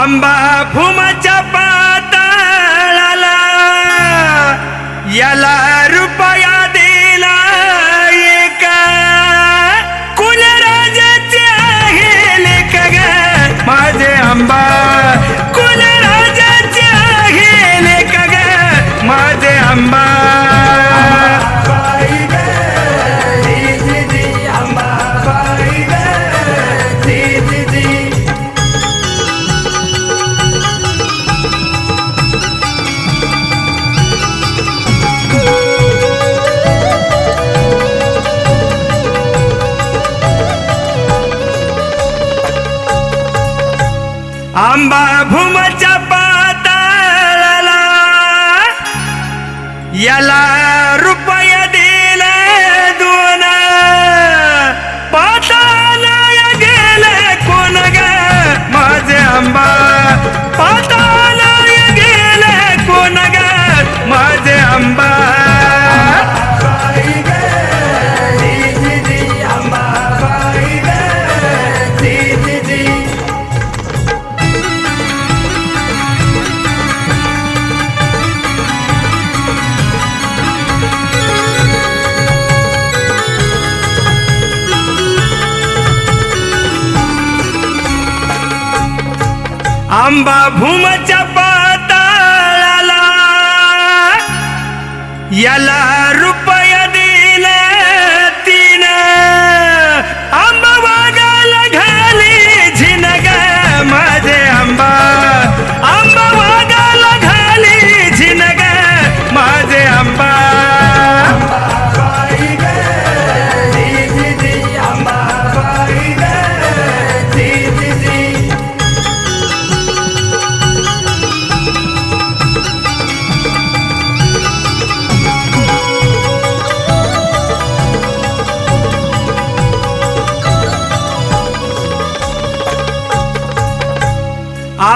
आंबा फुमाच्या पाताळाला याला रुपया दिला एका कुलराजाचे आहे लेख माझे आंबा आंबा भूमच्या पाताळाला. याला रुपया दिला दोन. पाताला गेले कोण ग? माझे आंबा. पाताला गेले कोण ग? माझे आंबा. आंबा भूमच्या पाताळाला याला रुपया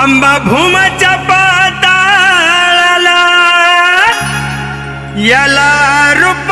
आंबा भूमच्या पाताळाला याला रूप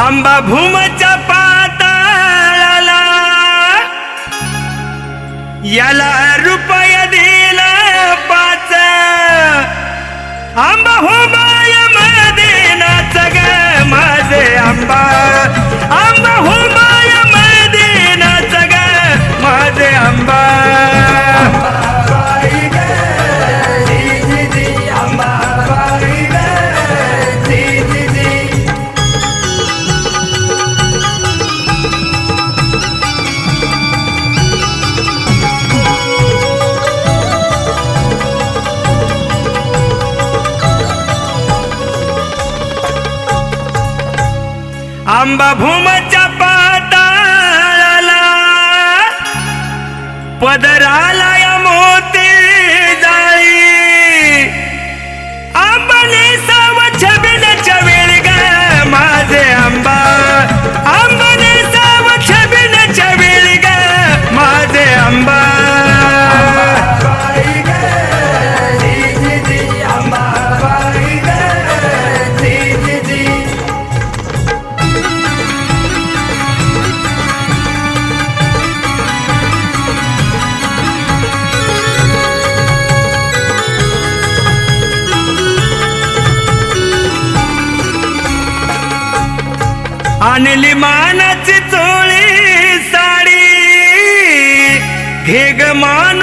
आंबा भूमच्या पाताळाला. याला रुपया दिला पाच. आंबा हो मायमध्ये नाच ग माझे आंबा. आंबा भूमच्या पाताळाला पदराला आणली मानाची चोळी साडी. घे ग मान